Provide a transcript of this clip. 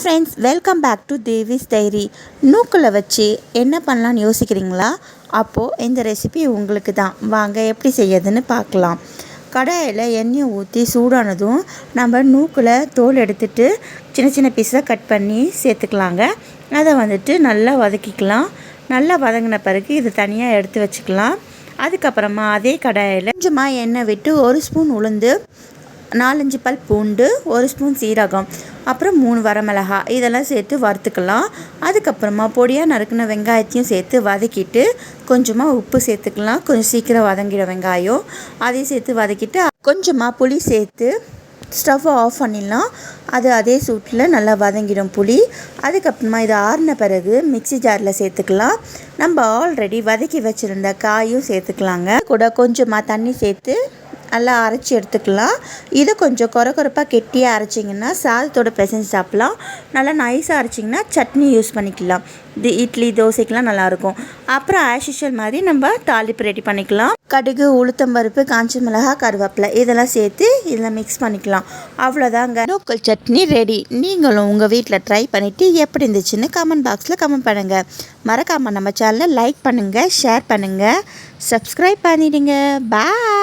Friends welcome back to Devi's diary நூக்கில் வச்சு என்ன பண்ணலான்னு யோசிக்கிறீங்களா? அப்போது இந்த ரெசிபி உங்களுக்கு தான் வாங்க எப்படி செய்யறதுன்னு பார்க்கலாம். கடாயில் எண்ணெயை ஊற்றி சூடானதும் நம்ம நூக்கில் தோல் எடுத்துட்டு சின்ன சின்ன பீஸாக கட் பண்ணி சேர்த்துக்கலாங்க. அதை வந்துட்டு நல்லா வதக்கிக்கலாம். நல்லா வதங்கின பிறகு இது தனியாக எடுத்து வச்சுக்கலாம். அதுக்கப்புறமா அதே கடாயில் கொஞ்சமாக எண்ணெய் விட்டு ஒரு ஸ்பூன் உளுந்து நாலஞ்சு பல் பூண்டு ஒரு ஸ்பூன் சீரகம். அப்புறம் மூணு வரமிளகா இதெல்லாம் சேர்த்து வறுத்துக்கலாம். அதுக்கப்புறமா பொடியாக நறுக்கின வெங்காயத்தையும் சேர்த்து வதக்கிட்டு கொஞ்சமாக உப்பு சேர்த்துக்கலாம். கொஞ்சம் சீக்கிரம் வதங்கிற வெங்காயம். அதையும் சேர்த்து வதக்கிட்டு கொஞ்சமாக புளி சேர்த்து ஸ்டவ்வை ஆஃப் பண்ணிடலாம். அது அதே சூட்டில் நல்லா வதங்கிடும் புளி. அதுக்கப்புறமா இது ஆறின பிறகு மிக்ஸி ஜாரில் சேர்த்துக்கலாம். நம்ம ஆல்ரெடி வதக்கி வச்சுருந்த காயும் சேர்த்துக்கலாங்க. கூட கொஞ்சமாக தண்ணி சேர்த்து நல்லா அரைச்சி எடுத்துக்கலாம். இதை கொஞ்சம் குறை குறைப்பாக கெட்டியாக அரைச்சிங்கன்னா சாதத்தோட பிசைஞ்சு சாப்பிட்லாம். நல்லா நைஸாக அரைச்சிங்கன்னா சட்னி யூஸ் பண்ணிக்கலாம். இது இட்லி தோசைக்கெலாம் நல்லாயிருக்கும். அப்புறம் ஆஷிஷல் மாதிரி நம்ம தாளிப்பு ரெடி பண்ணிக்கலாம். கடுகு உளுத்தம்பருப்பு காஞ்ச மிளகா கருவேப்பிலை இதெல்லாம் சேர்த்து இதில் மிக்ஸ் பண்ணிக்கலாம். அவ்வளோதாங்க. லோக்கல் சட்னி ரெடி நீங்களும் உங்கள் வீட்டில் ட்ரை பண்ணிவிட்டு எப்படி இருந்துச்சுன்னு கமெண்ட் பாக்ஸில் கமெண்ட் பண்ணுங்கள் மறக்காமல் நம்ம சேனலை லைக் பண்ணுங்கள் ஷேர் பண்ணுங்கள் சப்ஸ்கிரைப் பண்ணிவிடுங்க பாய்